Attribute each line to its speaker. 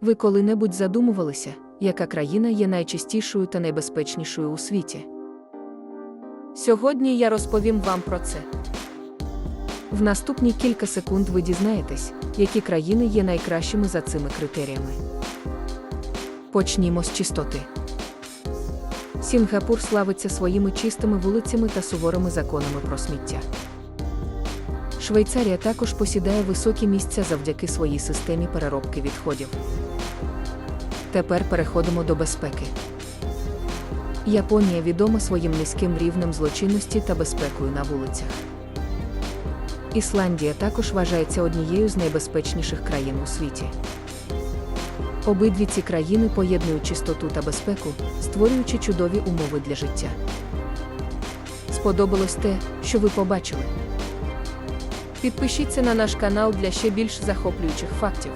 Speaker 1: Ви коли-небудь задумувалися, яка країна є найчистішою та найбезпечнішою у світі? Сьогодні я розповім вам про це. В наступні кілька секунд ви дізнаєтесь, які країни є найкращими за цими критеріями. Почнімо з чистоти. Сінгапур славиться своїми чистими вулицями та суворими законами про сміття. Швейцарія також посідає високі місця завдяки своїй системі переробки відходів. Тепер переходимо до безпеки. Японія відома своїм низьким рівнем злочинності та безпекою на вулицях. Ісландія також вважається однією з найбезпечніших країн у світі. Обидві ці країни поєднують чистоту та безпеку, створюючи чудові умови для життя. Сподобалось те, що ви побачили. Підпишіться на наш канал для ще більш захоплюючих фактів.